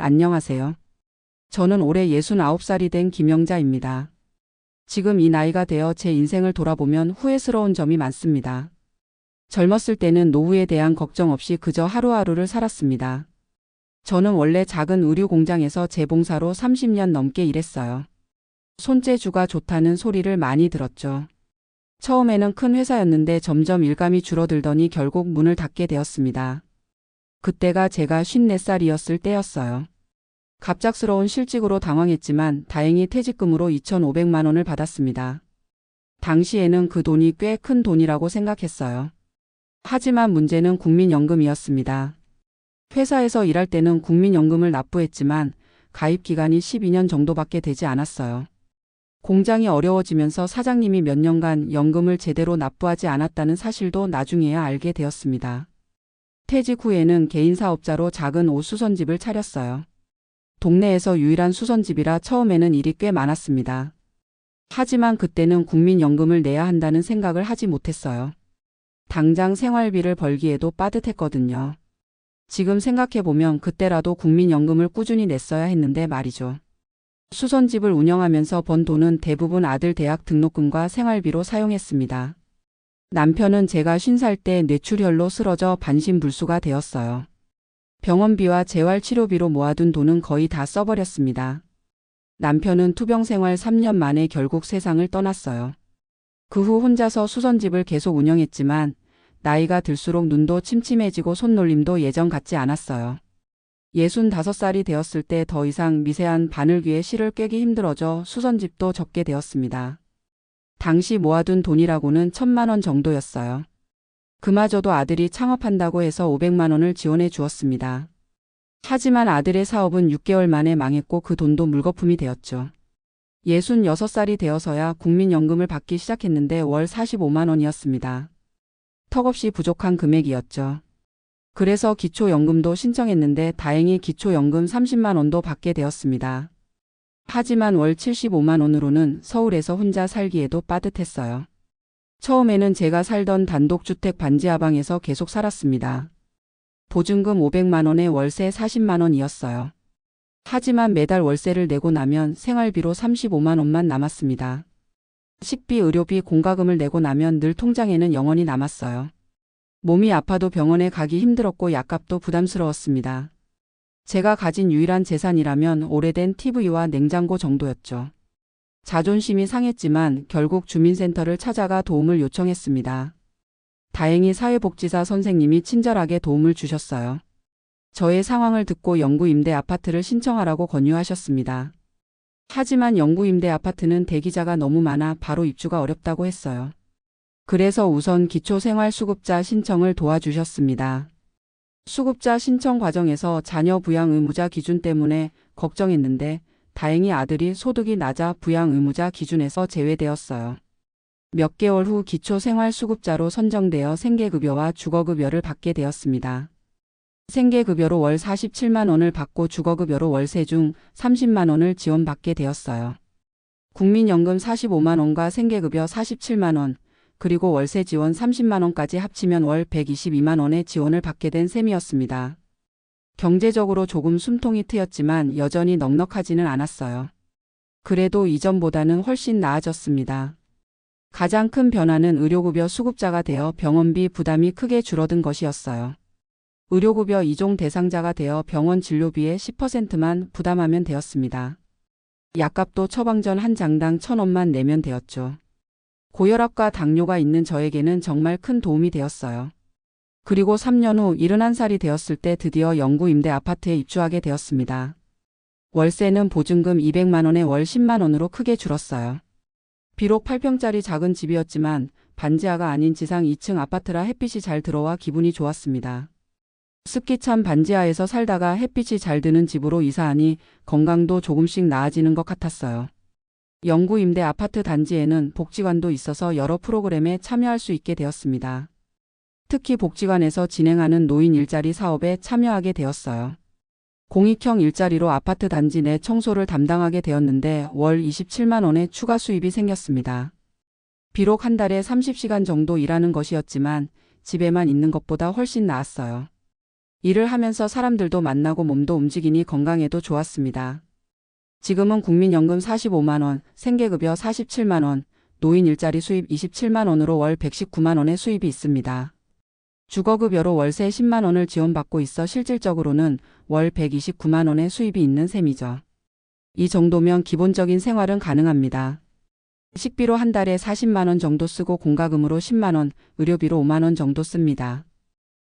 안녕하세요. 저는 올해 69살이 된 김영자입니다. 지금 이 나이가 되어 제 인생을 돌아보면 후회스러운 점이 많습니다. 젊었을 때는 노후에 대한 걱정 없이 그저 하루하루를 살았습니다. 저는 원래 작은 의류 공장에서 재봉사로 30년 넘게 일했어요. 손재주가 좋다는 소리를 많이 들었죠. 처음에는 큰 회사였는데 점점 일감이 줄어들더니 결국 문을 닫게 되었습니다. 그때가 제가 54살이었을 때였어요. 갑작스러운 실직으로 당황했지만 다행히 퇴직금으로 2,500만 원을 받았습니다. 당시에는 그 돈이 꽤 큰 돈이라고 생각했어요. 하지만 문제는 국민연금이었습니다. 회사에서 일할 때는 국민연금을 납부했지만 가입 기간이 12년 정도밖에 되지 않았어요. 공장이 어려워지면서 사장님이 몇 년간 연금을 제대로 납부하지 않았다는 사실도 나중에야 알게 되었습니다. 퇴직 후에는 개인 사업자로 작은 옷 수선집을 차렸어요. 동네에서 유일한 수선집이라 처음에는 일이 꽤 많았습니다. 하지만 그때는 국민연금을 내야 한다는 생각을 하지 못했어요. 당장 생활비를 벌기에도 빠듯했거든요. 지금 생각해보면 그때라도 국민연금을 꾸준히 냈어야 했는데 말이죠. 수선집을 운영하면서 번 돈은 대부분 아들 대학 등록금과 생활비로 사용했습니다. 남편은 제가 50살 때 뇌출혈로 쓰러져 반신불수가 되었어요. 병원비와 재활치료비로 모아둔 돈은 거의 다 써버렸습니다. 남편은 투병 생활 3년 만에 결국 세상을 떠났어요. 그 후 혼자서 수선집을 계속 운영했지만 나이가 들수록 눈도 침침해지고 손놀림도 예전 같지 않았어요. 65살이 되었을 때 더 이상 미세한 바늘귀에 실을 꿰기 힘들어져 수선집도 접게 되었습니다. 당시 모아둔 돈이라고는 천만 원 정도였어요. 그마저도 아들이 창업한다고 해서 500만 원을 지원해 주었습니다. 하지만 아들의 사업은 6개월 만에 망했고 그 돈도 물거품이 되었죠. 66살이 되어서야 국민연금을 받기 시작했는데 월 45만 원이었습니다. 턱없이 부족한 금액이었죠. 그래서 기초연금도 신청했는데 다행히 기초연금 30만 원도 받게 되었습니다. 하지만 월 75만 원으로는 서울에서 혼자 살기에도 빠듯했어요. 처음에는 제가 살던 단독주택 반지하방에서 계속 살았습니다. 보증금 500만 원에 월세 40만 원이었어요. 하지만 매달 월세를 내고 나면 생활비로 35만 원만 남았습니다. 식비, 의료비, 공과금을 내고 나면 늘 통장에는 영원히 남았어요. 몸이 아파도 병원에 가기 힘들었고 약값도 부담스러웠습니다. 제가 가진 유일한 재산이라면 오래된 TV와 냉장고 정도였죠. 자존심이 상했지만 결국 주민센터를 찾아가 도움을 요청했습니다. 다행히 사회복지사 선생님이 친절하게 도움을 주셨어요. 저의 상황을 듣고 영구임대 아파트를 신청하라고 권유하셨습니다. 하지만 영구임대 아파트는 대기자가 너무 많아 바로 입주가 어렵다고 했어요. 그래서 우선 기초생활수급자 신청을 도와주셨습니다. 수급자 신청 과정에서 자녀 부양 의무자 기준 때문에 걱정했는데 다행히 아들이 소득이 낮아 부양 의무자 기준에서 제외되었어요. 몇 개월 후 기초생활수급자로 선정되어 생계급여와 주거급여를 받게 되었습니다. 생계급여로 월 47만 원을 받고 주거급여로 월세 중 30만 원을 지원받게 되었어요. 국민연금 45만 원과 생계급여 47만 원, 그리고 월세 지원 30만 원까지 합치면 월 122만 원의 지원을 받게 된 셈이었습니다. 경제적으로 조금 숨통이 트였지만 여전히 넉넉하지는 않았어요. 그래도 이전보다는 훨씬 나아졌습니다. 가장 큰 변화는 의료급여 수급자가 되어 병원비 부담이 크게 줄어든 것이었어요. 의료급여 2종 대상자가 되어 병원 진료비의 10%만 부담하면 되었습니다. 약값도 처방전 한 장당 1,000원만 내면 되었죠. 고혈압과 당뇨가 있는 저에게는 정말 큰 도움이 되었어요. 그리고 3년 후 71살이 되었을 때 드디어 영구 임대 아파트에 입주하게 되었습니다. 월세는 보증금 200만 원에 월 10만 원으로 크게 줄었어요. 비록 8평짜리 작은 집이었지만 반지하가 아닌 지상 2층 아파트라 햇빛이 잘 들어와 기분이 좋았습니다. 습기 찬 반지하에서 살다가 햇빛이 잘 드는 집으로 이사하니 건강도 조금씩 나아지는 것 같았어요. 영구 임대 아파트 단지에는 복지관도 있어서 여러 프로그램에 참여할 수 있게 되었습니다. 특히 복지관에서 진행하는 노인 일자리 사업에 참여하게 되었어요. 공익형 일자리로 아파트 단지 내 청소를 담당하게 되었는데 월 27만 원의 추가 수입이 생겼습니다. 비록 한 달에 30시간 정도 일하는 것이었지만 집에만 있는 것보다 훨씬 나았어요. 일을 하면서 사람들도 만나고 몸도 움직이니 건강에도 좋았습니다. 지금은 국민연금 45만원, 생계급여 47만원, 노인 일자리 수입 27만원으로 월 119만원의 수입이 있습니다. 주거급여로 월세 10만원을 지원받고 있어 실질적으로는 월 129만원의 수입이 있는 셈이죠. 이 정도면 기본적인 생활은 가능합니다. 식비로 한 달에 40만원 정도 쓰고 공과금으로 10만원, 의료비로 5만원 정도 씁니다.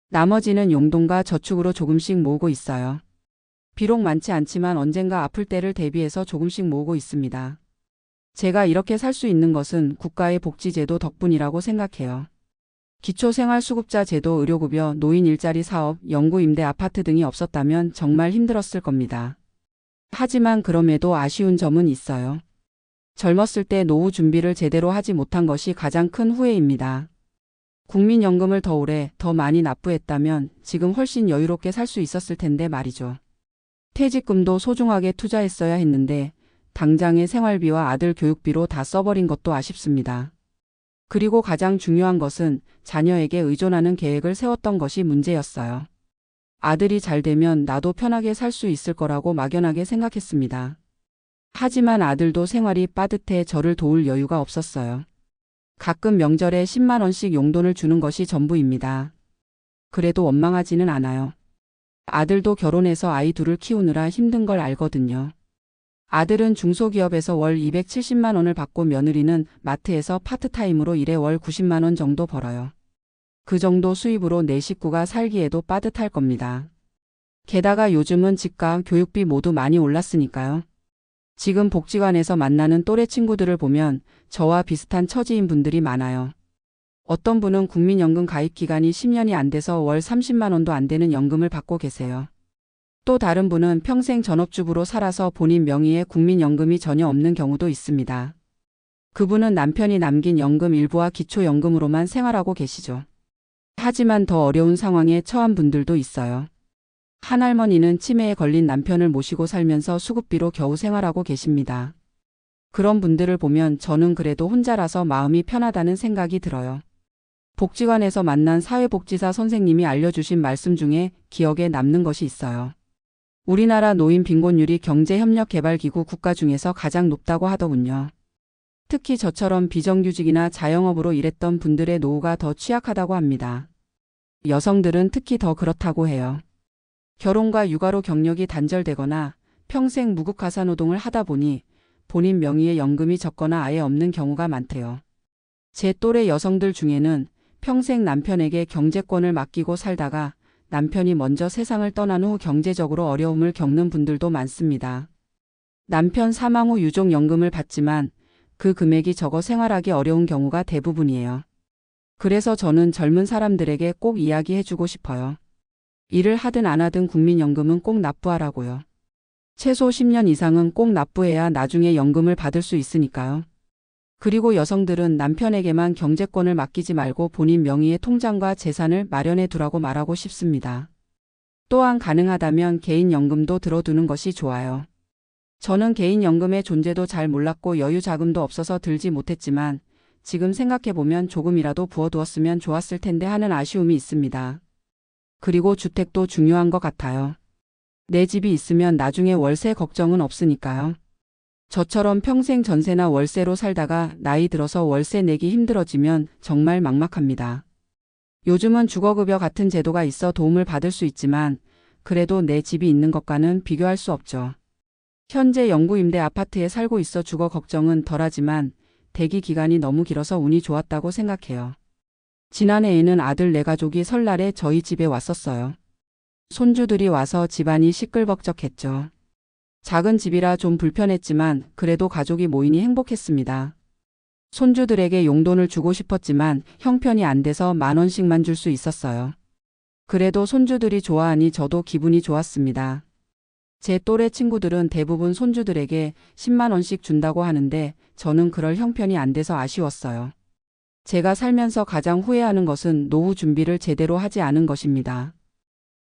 나머지는 용돈과 저축으로 조금씩 모으고 있어요. 비록 많지 않지만 언젠가 아플 때를 대비해서 조금씩 모으고 있습니다. 제가 이렇게 살 수 있는 것은 국가의 복지제도 덕분이라고 생각해요. 기초생활수급자 제도, 의료급여, 노인 일자리 사업, 영구 임대 아파트 등이 없었다면 정말 힘들었을 겁니다. 하지만 그럼에도 아쉬운 점은 있어요. 젊었을 때 노후 준비를 제대로 하지 못한 것이 가장 큰 후회입니다. 국민연금을 더 오래, 더 많이 납부했다면 지금 훨씬 여유롭게 살 수 있었을 텐데 말이죠. 퇴직금도 소중하게 투자했어야 했는데 당장의 생활비와 아들 교육비로 다 써버린 것도 아쉽습니다. 그리고 가장 중요한 것은 자녀에게 의존하는 계획을 세웠던 것이 문제였어요. 아들이 잘 되면 나도 편하게 살 수 있을 거라고 막연하게 생각했습니다. 하지만 아들도 생활이 빠듯해 저를 도울 여유가 없었어요. 가끔 명절에 10만 원씩 용돈을 주는 것이 전부입니다. 그래도 원망하지는 않아요. 아들도 결혼해서 아이 둘을 키우느라 힘든 걸 알거든요. 아들은 중소기업에서 월 270만 원을 받고 며느리는 마트에서 파트타임으로 일해 월 90만 원 정도 벌어요. 그 정도 수입으로 내 식구가 살기에도 빠듯할 겁니다. 게다가 요즘은 집값, 교육비 모두 많이 올랐으니까요. 지금 복지관에서 만나는 또래 친구들을 보면 저와 비슷한 처지인 분들이 많아요. 어떤 분은 국민연금 가입 기간이 10년이 안 돼서 월 30만 원도 안 되는 연금을 받고 계세요. 또 다른 분은 평생 전업주부로 살아서 본인 명의의 국민연금이 전혀 없는 경우도 있습니다. 그분은 남편이 남긴 연금 일부와 기초연금으로만 생활하고 계시죠. 하지만 더 어려운 상황에 처한 분들도 있어요. 한 할머니는 치매에 걸린 남편을 모시고 살면서 수급비로 겨우 생활하고 계십니다. 그런 분들을 보면 저는 그래도 혼자라서 마음이 편하다는 생각이 들어요. 복지관에서 만난 사회복지사 선생님이 알려주신 말씀 중에 기억에 남는 것이 있어요. 우리나라 노인 빈곤율이 경제협력개발기구 국가 중에서 가장 높다고 하더군요. 특히 저처럼 비정규직이나 자영업으로 일했던 분들의 노후가 더 취약하다고 합니다. 여성들은 특히 더 그렇다고 해요. 결혼과 육아로 경력이 단절되거나 평생 무급가사 노동을 하다 보니 본인 명의의 연금이 적거나 아예 없는 경우가 많대요. 제 또래 여성들 중에는 평생 남편에게 경제권을 맡기고 살다가 남편이 먼저 세상을 떠난 후 경제적으로 어려움을 겪는 분들도 많습니다. 남편 사망 후 유족연금을 받지만 그 금액이 적어 생활하기 어려운 경우가 대부분이에요. 그래서 저는 젊은 사람들에게 꼭 이야기해주고 싶어요. 일을 하든 안 하든 국민연금은 꼭 납부하라고요. 최소 10년 이상은 꼭 납부해야 나중에 연금을 받을 수 있으니까요. 그리고 여성들은 남편에게만 경제권을 맡기지 말고 본인 명의의 통장과 재산을 마련해 두라고 말하고 싶습니다. 또한 가능하다면 개인연금도 들어두는 것이 좋아요. 저는 개인연금의 존재도 잘 몰랐고 여유 자금도 없어서 들지 못했지만 지금 생각해보면 조금이라도 부어두었으면 좋았을 텐데 하는 아쉬움이 있습니다. 그리고 주택도 중요한 것 같아요. 내 집이 있으면 나중에 월세 걱정은 없으니까요. 저처럼 평생 전세나 월세로 살다가 나이 들어서 월세 내기 힘들어지면 정말 막막합니다. 요즘은 주거급여 같은 제도가 있어 도움을 받을 수 있지만 그래도 내 집이 있는 것과는 비교할 수 없죠. 현재 영구임대 아파트에 살고 있어 주거 걱정은 덜하지만 대기 기간이 너무 길어서 운이 좋았다고 생각해요. 지난해에는 아들 네 가족이 설날에 저희 집에 왔었어요. 손주들이 와서 집안이 시끌벅적했죠. 작은 집이라 좀 불편했지만 그래도 가족이 모이니 행복했습니다. 손주들에게 용돈을 주고 싶었지만 형편이 안 돼서 만 원씩만 줄 수 있었어요. 그래도 손주들이 좋아하니 저도 기분이 좋았습니다. 제 또래 친구들은 대부분 손주들에게 10만 원씩 준다고 하는데 저는 그럴 형편이 안 돼서 아쉬웠어요. 제가 살면서 가장 후회하는 것은 노후 준비를 제대로 하지 않은 것입니다.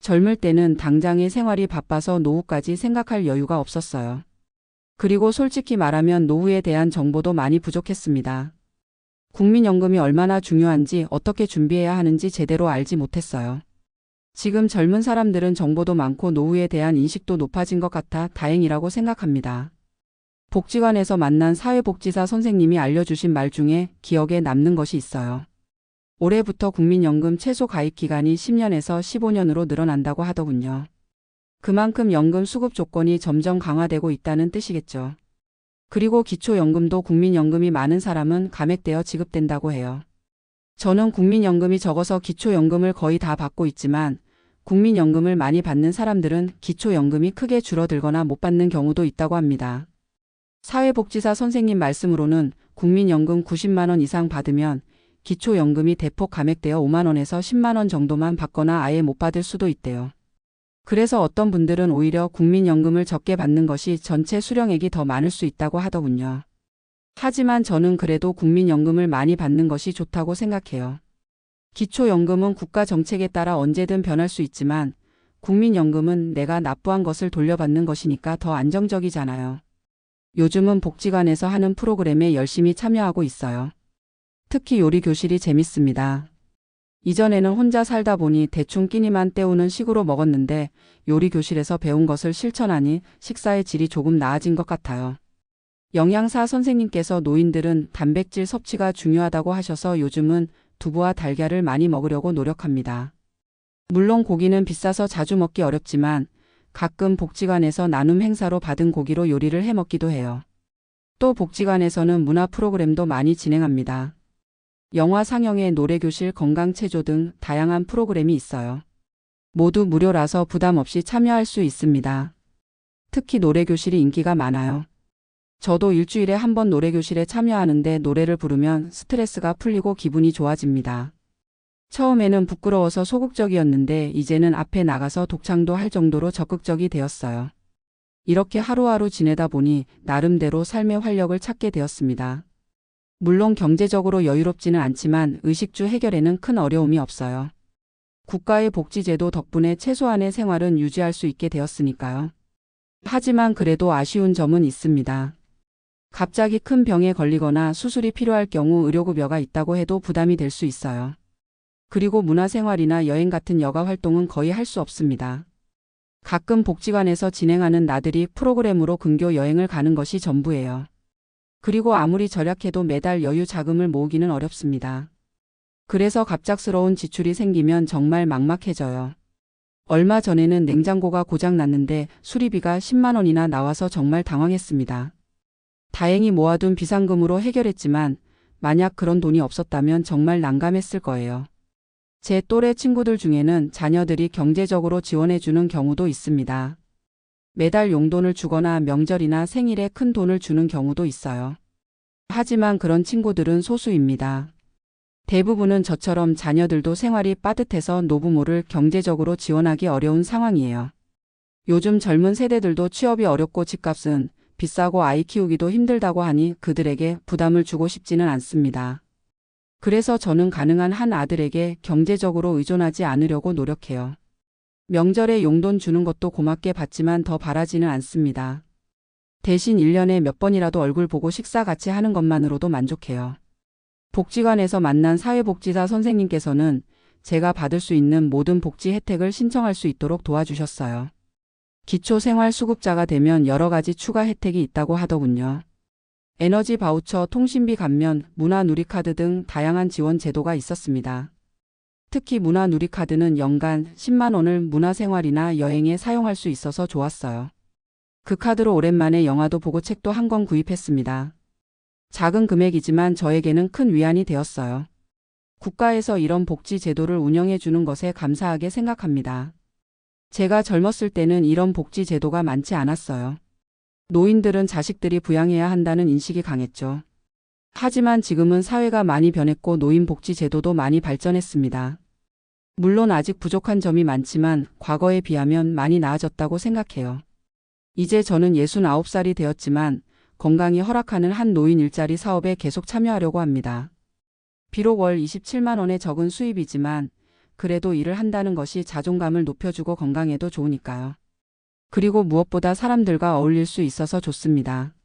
젊을 때는 당장의 생활이 바빠서 노후까지 생각할 여유가 없었어요. 그리고 솔직히 말하면 노후에 대한 정보도 많이 부족했습니다. 국민연금이 얼마나 중요한지 어떻게 준비해야 하는지 제대로 알지 못했어요. 지금 젊은 사람들은 정보도 많고 노후에 대한 인식도 높아진 것 같아 다행이라고 생각합니다. 복지관에서 만난 사회복지사 선생님이 알려주신 말 중에 기억에 남는 것이 있어요. 올해부터 국민연금 최소 가입 기간이 10년에서 15년으로 늘어난다고 하더군요. 그만큼 연금 수급 조건이 점점 강화되고 있다는 뜻이겠죠. 그리고 기초연금도 국민연금이 많은 사람은 감액되어 지급된다고 해요. 저는 국민연금이 적어서 기초연금을 거의 다 받고 있지만 국민연금을 많이 받는 사람들은 기초연금이 크게 줄어들거나 못 받는 경우도 있다고 합니다. 사회복지사 선생님 말씀으로는 국민연금 90만원 이상 받으면 기초연금이 대폭 감액되어 5만원에서 10만원 정도만 받거나 아예 못 받을 수도 있대요. 그래서 어떤 분들은 오히려 국민연금을 적게 받는 것이 전체 수령액이 더 많을 수 있다고 하더군요. 하지만 저는 그래도 국민연금을 많이 받는 것이 좋다고 생각해요. 기초연금은 국가 정책에 따라 언제든 변할 수 있지만 국민연금은 내가 납부한 것을 돌려받는 것이니까 더 안정적이잖아요. 요즘은 복지관에서 하는 프로그램에 열심히 참여하고 있어요. 특히 요리 교실이 재밌습니다. 이전에는 혼자 살다 보니 대충 끼니만 때우는 식으로 먹었는데 요리 교실에서 배운 것을 실천하니 식사의 질이 조금 나아진 것 같아요. 영양사 선생님께서 노인들은 단백질 섭취가 중요하다고 하셔서 요즘은 두부와 달걀을 많이 먹으려고 노력합니다. 물론 고기는 비싸서 자주 먹기 어렵지만 가끔 복지관에서 나눔 행사로 받은 고기로 요리를 해 먹기도 해요. 또 복지관에서는 문화 프로그램도 많이 진행합니다. 영화 상영회 노래교실 건강체조 등 다양한 프로그램이 있어요. 모두 무료라서 부담 없이 참여할 수 있습니다. 특히 노래교실이 인기가 많아요. 저도 일주일에 한 번 노래교실에 참여하는데 노래를 부르면 스트레스가 풀리고 기분이 좋아집니다. 처음에는 부끄러워서 소극적이었는데 이제는 앞에 나가서 독창도 할 정도로 적극적이 되었어요. 이렇게 하루하루 지내다 보니 나름대로 삶의 활력을 찾게 되었습니다. 물론 경제적으로 여유롭지는 않지만 의식주 해결에는 큰 어려움이 없어요. 국가의 복지제도 덕분에 최소한의 생활은 유지할 수 있게 되었으니까요. 하지만 그래도 아쉬운 점은 있습니다. 갑자기 큰 병에 걸리거나 수술이 필요할 경우 의료급여가 있다고 해도 부담이 될 수 있어요. 그리고 문화생활이나 여행 같은 여가 활동은 거의 할 수 없습니다. 가끔 복지관에서 진행하는 나들이 프로그램으로 근교 여행을 가는 것이 전부예요. 그리고 아무리 절약해도 매달 여유 자금을 모으기는 어렵습니다. 그래서 갑작스러운 지출이 생기면 정말 막막해져요. 얼마 전에는 냉장고가 고장 났는데 수리비가 10만 원이나 나와서 정말 당황했습니다. 다행히 모아둔 비상금으로 해결했지만 만약 그런 돈이 없었다면 정말 난감했을 거예요. 제 또래 친구들 중에는 자녀들이 경제적으로 지원해주는 경우도 있습니다. 매달 용돈을 주거나 명절이나 생일에 큰 돈을 주는 경우도 있어요. 하지만 그런 친구들은 소수입니다. 대부분은 저처럼 자녀들도 생활이 빠듯해서 노부모를 경제적으로 지원하기 어려운 상황이에요. 요즘 젊은 세대들도 취업이 어렵고 집값은 비싸고 아이 키우기도 힘들다고 하니 그들에게 부담을 주고 싶지는 않습니다. 그래서 저는 가능한 한 아들에게 경제적으로 의존하지 않으려고 노력해요. 명절에 용돈 주는 것도 고맙게 받지만 더 바라지는 않습니다. 대신 1년에 몇 번이라도 얼굴 보고 식사 같이 하는 것만으로도 만족해요. 복지관에서 만난 사회복지사 선생님께서는 제가 받을 수 있는 모든 복지 혜택을 신청할 수 있도록 도와주셨어요. 기초생활수급자가 되면 여러 가지 추가 혜택이 있다고 하더군요. 에너지 바우처, 통신비 감면, 문화 누리카드 등 다양한 지원 제도가 있었습니다. 특히 문화 누리카드는 연간 10만 원을 문화생활이나 여행에 사용할 수 있어서 좋았어요. 그 카드로 오랜만에 영화도 보고 책도 한 권 구입했습니다. 작은 금액이지만 저에게는 큰 위안이 되었어요. 국가에서 이런 복지 제도를 운영해 주는 것에 감사하게 생각합니다. 제가 젊었을 때는 이런 복지 제도가 많지 않았어요. 노인들은 자식들이 부양해야 한다는 인식이 강했죠. 하지만 지금은 사회가 많이 변했고 노인 복지 제도도 많이 발전했습니다. 물론 아직 부족한 점이 많지만 과거에 비하면 많이 나아졌다고 생각해요. 이제 저는 69살이 되었지만 건강이 허락하는 한 노인 일자리 사업에 계속 참여하려고 합니다. 비록 월 27만 원의 적은 수입이지만 그래도 일을 한다는 것이 자존감을 높여주고 건강에도 좋으니까요. 그리고 무엇보다 사람들과 어울릴 수 있어서 좋습니다.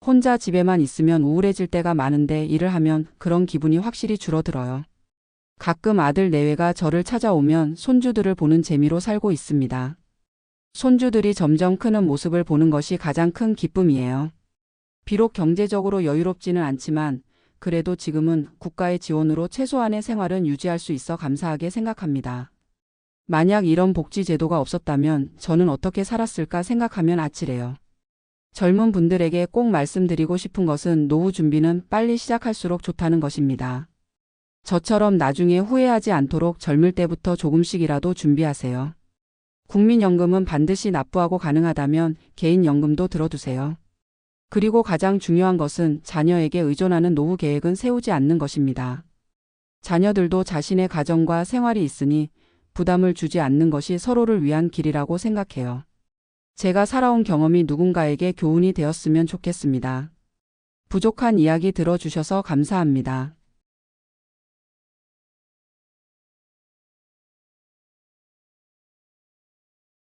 혼자 집에만 있으면 우울해질 때가 많은데 일을 하면 그런 기분이 확실히 줄어들어요. 가끔 아들 내외가 저를 찾아오면 손주들을 보는 재미로 살고 있습니다. 손주들이 점점 크는 모습을 보는 것이 가장 큰 기쁨이에요. 비록 경제적으로 여유롭지는 않지만 그래도 지금은 국가의 지원으로 최소한의 생활은 유지할 수 있어 감사하게 생각합니다. 만약 이런 복지 제도가 없었다면 저는 어떻게 살았을까 생각하면 아찔해요. 젊은 분들에게 꼭 말씀드리고 싶은 것은 노후 준비는 빨리 시작할수록 좋다는 것입니다. 저처럼 나중에 후회하지 않도록 젊을 때부터 조금씩이라도 준비하세요. 국민연금은 반드시 납부하고 가능하다면 개인연금도 들어두세요. 그리고 가장 중요한 것은 자녀에게 의존하는 노후 계획은 세우지 않는 것입니다. 자녀들도 자신의 가정과 생활이 있으니 부담을 주지 않는 것이 서로를 위한 길이라고 생각해요. 제가 살아온 경험이 누군가에게 교훈이 되었으면 좋겠습니다. 부족한 이야기 들어주셔서 감사합니다.